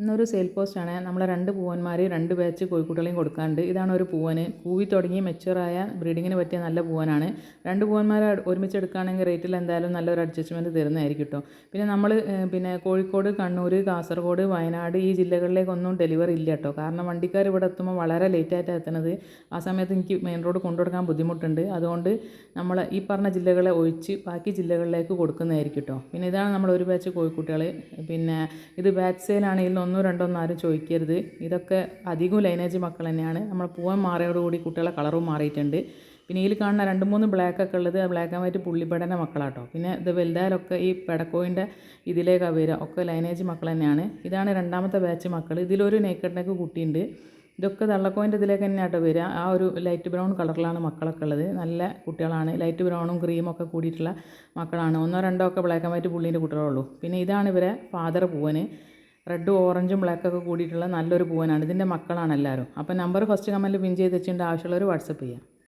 ഇന്നൊരു സെയിൽ പോസ്റ്റാണ് നമ്മളെ രണ്ട് പൂവന്മാർ രണ്ട് ബാച്ച് കോഴിക്കുട്ടികളെയും കൊടുക്കാണ്ട്. ഇതാണ് ഒരു പൂവന്. കൂവി തുടങ്ങി മെച്ചുവറായ ബ്രീഡിങ്ങിന് പറ്റിയ നല്ല പൂവനാണ്. രണ്ട് പൂവന്മാരെ ഒരുമിച്ച് എടുക്കുകയാണെങ്കിൽ റേറ്റിൽ എന്തായാലും നല്ലൊരു അഡ്ജസ്റ്റ്മെന്റ് തരുന്നതായിരിക്കും കേട്ടോ പിന്നെ നമ്മൾ പിന്നെ കോഴിക്കോട് കണ്ണൂർ കാസർഗോഡ് വയനാട് ഈ ജില്ലകളിലേക്കൊന്നും ഡെലിവറി ഇല്ല കേട്ടോ കാരണം വണ്ടിക്കാർ ഇവിടെ എത്തുമ്പോൾ വളരെ ലേറ്റായിട്ടാണ് എത്തുന്നത്. ആ സമയത്ത് എനിക്ക് മെയിൻ റോഡ് കൊണ്ടുകൊടുക്കാൻ ബുദ്ധിമുട്ടുണ്ട്. അതുകൊണ്ട് നമ്മൾ ഈ പറഞ്ഞ ജില്ലകളെ ഒഴിച്ച് ബാക്കി ജില്ലകളിലേക്ക് കൊടുക്കുന്നതായിരിക്കും കേട്ടോ പിന്നെ ഇതാണ് നമ്മൾ ഒരു ബാച്ച് കോഴിക്കുട്ടികൾ പിന്നെ ഇത് ബാച്ച് സെയിലാണെങ്കിൽ ഒന്നോ രണ്ടോ ഒന്നും ആരും ചോദിക്കരുത്. ഇതൊക്കെ അധികവും ലൈനേജ് മക്കൾ തന്നെയാണ്. നമ്മൾ പൂവൻ മാറിയോടുകൂടി കുട്ടികളെ കളറും മാറിയിട്ടുണ്ട്. പിന്നെ ഇതിൽ കാണുന്ന രണ്ട് മൂന്ന് ബ്ലാക്ക് ഒക്കെ ഉള്ളത് ബ്ലാക്ക് ആൻഡ് വൈറ്റ് പുള്ളിപ്പടന്റെ മക്കളാട്ടോ. പിന്നെ ഇത് വലുതായാലൊക്കെ ഈ പെടക്കോയിന്റെ ഇതിലേക്കാണ് വരിക ഒക്കെ ലൈനേജ് മക്കൾ തന്നെയാണ്. ഇതാണ് രണ്ടാമത്തെ ബാച്ച് മക്കൾ. ഇതിലൊരു നേക്കഡ് നെക്ക് കുട്ടിയുണ്ട്. ഇതൊക്കെ തള്ളക്കോയിന്റെ ഇതിലേക്ക് തന്നെ ആട്ടോ വരിക ആ ഒരു ലൈറ്റ് ബ്രൗൺ കളറിലാണ് മക്കളൊക്കെ ഉള്ളത്. നല്ല കുട്ടികളാണ്. ലൈറ്റ് ബ്രൗണും ക്രീമും ഒക്കെ കൂടിയിട്ടുള്ള മക്കളാണ്. ഒന്നോ രണ്ടോ ഒക്കെ ബ്ലാക്ക് ആൻഡ് വൈറ്റ് പുള്ളീന്റെ കുട്ടികളുള്ളൂ പിന്നെ ഇതാണ് ഇവരെ ഫാദർ പൂവന്. റെഡും ഓറഞ്ചും ബ്ലാക്കൊക്കെ കൂടിയിട്ടുള്ള നല്ലൊരു പൂവനാണ്. ഇതിന്റെ മക്കളാണ് എല്ലാവരും. അപ്പോൾ നമ്പർ ഫസ്റ്റ് കമന്റിൽ പിൻ ചെയ്ത് വെച്ചിട്ടുണ്ട്. ആവശ്യമുള്ളവർ വാട്സപ്പ് ചെയ്യാം.